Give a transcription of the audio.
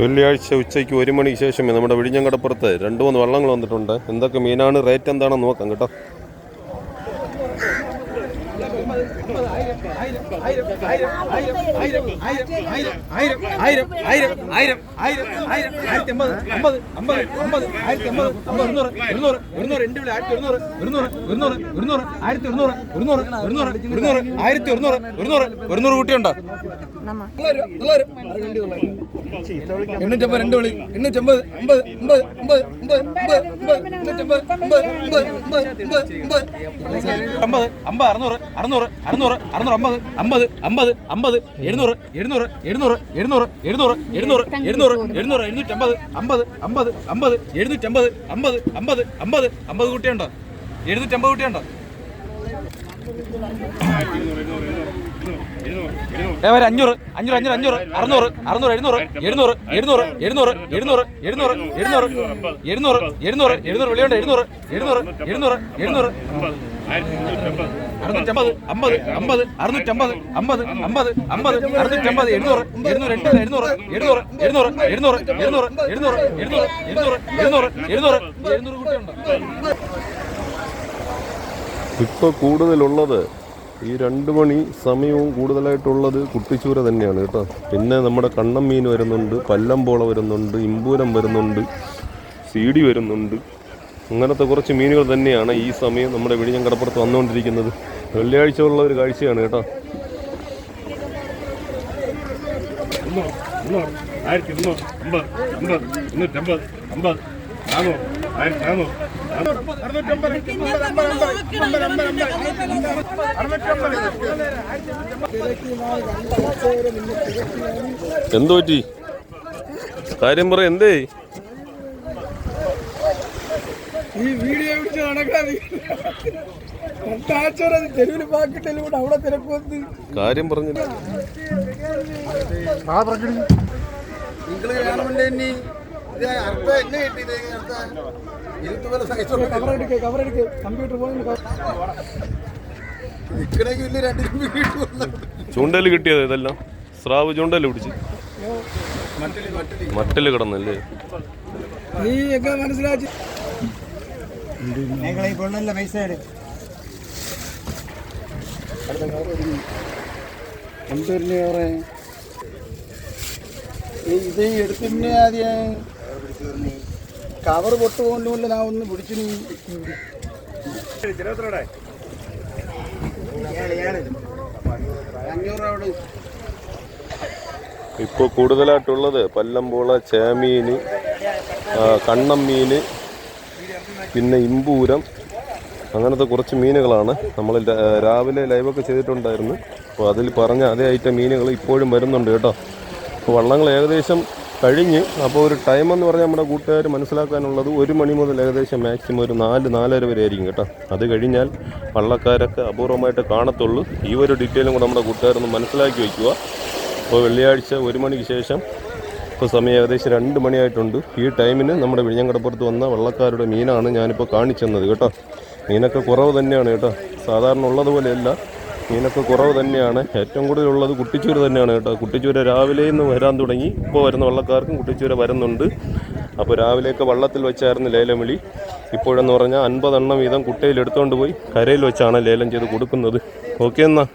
വെള്ളിയാഴ്ച ഉച്ചയ്ക്ക് ഒരു മണിക്ക് ശേഷമേ നമ്മുടെ വിഴിഞ്ഞങ്കടപ്പുറത്ത് രണ്ട് മൂന്ന് വള്ളങ്ങൾ വന്നിട്ടുണ്ട്. എന്തൊക്കെ മീനാണ് റേറ്റ് എന്താണെന്ന് നോക്കാം കേട്ടോ. ആയിരത്തി അമ്പത് അമ്പത് അമ്പത് അമ്പത് ആയിരത്തി അമ്പത് അമ്പത് ഇരുന്നൂറ് ഇരുന്നൂറ് ഇരുന്നൂറ് രണ്ട് വിളി ആയിരത്തി ഒരുന്നൂറ് ഇരുന്നൂറ് ഇരുന്നൂറ് ഇരുന്നൂറ് ആയിരത്തി ഒരുന്നൂറ് ഇരുന്നൂറ് ഇരുന്നൂറ് ഇരുന്നൂറ് ആയിരത്തി ഒരുന്നൂറ് ഇരുന്നൂറ് ഒരുന്നൂറ് കൂട്ടിയുണ്ടോ എണ്ണൂറ്റമ്പത് രണ്ട് വിളി എണ്ണൂറ്റമ്പത് അമ്പത് അമ്പത് അമ്പത് അമ്പത് അമ്പത് അമ്പത് അമ്പത് അമ്പത് അമ്പത് അമ്പത് അമ്പത് അറുന്നൂറ് അറുന്നൂറ് അറുന്നൂറ് അറുന്നൂറ് അമ്പത് അമ്പത് അമ്പത് അമ്പത് എഴുന്നൂറ് എഴുന്നൂറ് എഴുന്നൂറ് എഴുന്നൂറ് എഴുന്നൂറ് എഴുന്നൂറ് എഴുന്നൂറ് എഴുന്നൂറ് എഴുന്നൂറ്റമ്പത് അമ്പത് അമ്പത് അമ്പത് എഴുന്നൂറ്റമ്പത് അമ്പത് അമ്പത് അമ്പത് അമ്പത് കുട്ടിയുണ്ടോ എഴുന്നൂറ്റമ്പത് കുട്ടിയുണ്ടോ ഏവരെ അഞ്ഞൂറ് അഞ്ഞൂറ് അഞ്ഞൂറ് അഞ്ഞൂറ് അറുന്നൂറ് അറുന്നൂറ് എഴുന്നൂറ് എഴുന്നൂറ് എഴുന്നൂറ് എഴുന്നൂറ് എഴുന്നൂറ് എഴുന്നൂറ് എഴുന്നൂറ് എഴുന്നൂറ് എഴുന്നൂറ് എഴുന്നൂറ് വിളിയുണ്ട് എഴുന്നൂറ് എഴുന്നൂറ് എഴുന്നൂറ് എഴുന്നൂറ് ഇപ്പോൾ കൂടുതലുള്ളത് ഈ രണ്ട് മണി സമയവും കൂടുതലായിട്ടുള്ളത് കുട്ടിച്ചൂര തന്നെയാണ് കേട്ടോ പിന്നെ നമ്മുടെ കണ്ണം മീൻ വരുന്നുണ്ട് പല്ലമ്പോള വരുന്നുണ്ട് ഇമ്പൂരം വരുന്നുണ്ട് സീഡി വരുന്നുണ്ട് അങ്ങനത്തെ കുറച്ച് മീനുകൾ തന്നെയാണ് ഈ സമയം നമ്മുടെ വിഴിഞ്ഞം കടപ്പുറത്ത് വന്നുകൊണ്ടിരിക്കുന്നത്. വെള്ളിയാഴ്ച ഉള്ള ഒരു കാഴ്ചയാണ് കേട്ടോ. എന്തോ പറ്റി കാര്യം പറ എന്തേ? ഈ വീഡിയോ ಹಿಡಿದು ಹಣಕಾದಿ ಅಂತ കാര്യം അർത്ഥം കിട്ടിയത് അർത്ഥം കമ്പ്യൂട്ടർ രണ്ട് ചൂണ്ടൽ കിട്ടിയത് ഇതെല്ലാം. സ്രാവ് ചൂണ്ടൽ പിടിച്ച്. മട്ടിൽ കിടന്നല്ലേ? നീ എങ്ങനെ മനസ്സിലാക്കി? ഞങ്ങളെ കൊള്ളല്ല പൈസ എന്തൊരു ഇത് എടുത്തിന്നെ ആദ്യം കവർ പൊട്ടു പോകുന്നില്ല ഞാൻ ഒന്ന് പിടിച്ചു നീ ഇപ്പോൾ കൂടുതലായിട്ടുള്ളത് പല്ലമ്പോള ചേമീന് ആ, കണ്ണം മീന് പിന്നെ ഇമ്പൂരം. അങ്ങനത്തെ കുറച്ച് മീനുകളാണ് നമ്മൾ രാവിലെ ലൈവൊക്കെ ചെയ്തിട്ടുണ്ടായിരുന്നു. അപ്പോൾ അതിൽ പറഞ്ഞ അതേ ഐറ്റം മീനുകൾ ഇപ്പോഴും വരുന്നുണ്ട് കേട്ടോ. അപ്പോൾ വള്ളങ്ങൾ ഏകദേശം കഴിഞ്ഞ്. അപ്പോൾ ഒരു ടൈം എന്ന് പറഞ്ഞാൽ നമ്മുടെ കൂട്ടുകാർ മനസ്സിലാക്കാനുള്ളത് ഒരു മണി മുതൽ ഏകദേശം മാക്സിമം ഒരു നാല് നാലര വരെ ആയിരിക്കും കേട്ടോ. അത് കഴിഞ്ഞാൽ വള്ളക്കാരൊക്കെ അപൂർവമായിട്ട് കാണത്തുള്ളൂ. ഈ ഒരു ഡീറ്റെയിലും കൂടെ നമ്മുടെ കൂട്ടുകാരൊന്ന് മനസ്സിലാക്കി വയ്ക്കുക അപ്പോൾ വെള്ളിയാഴ്ച ഒരു മണിക്ക് ശേഷം ഇപ്പോൾ സമയം ഏകദേശം രണ്ട് മണിയായിട്ടുണ്ട്. ഈ ടൈമിന് നമ്മുടെ വിഴിഞ്ഞങ്കടപ്പുറത്ത് വന്ന വള്ളക്കാരുടെ മീനാണ് ഞാനിപ്പോൾ കാണിച്ചെന്നത് കേട്ടോ. മീനൊക്കെ കുറവ് തന്നെയാണ് കേട്ടോ. സാധാരണ ഉള്ളതുപോലെയല്ല മീനൊക്കെ കുറവ് തന്നെയാണ്. ഏറ്റവും കൂടുതലുള്ളത് കുട്ടിച്ചൂര് തന്നെയാണ് കേട്ടോ. കുട്ടിച്ചൂര രാവിലെ നിന്ന് വരാൻ തുടങ്ങി. ഇപ്പോൾ വരുന്ന വള്ളക്കാർക്കും കുട്ടിച്ചൂര വരുന്നുണ്ട്. അപ്പോൾ രാവിലെയൊക്കെ വള്ളത്തിൽ വെച്ചായിരുന്നു ലേലം വിളി. ഇപ്പോഴെന്ന് പറഞ്ഞാൽ അൻപതെണ്ണം വീതം കുട്ടയിൽ എടുത്തുകൊണ്ട് പോയി കരയിൽ വെച്ചാണ് ലേലം ചെയ്ത് കൊടുക്കുന്നത്. ഓക്കെ എന്നാ.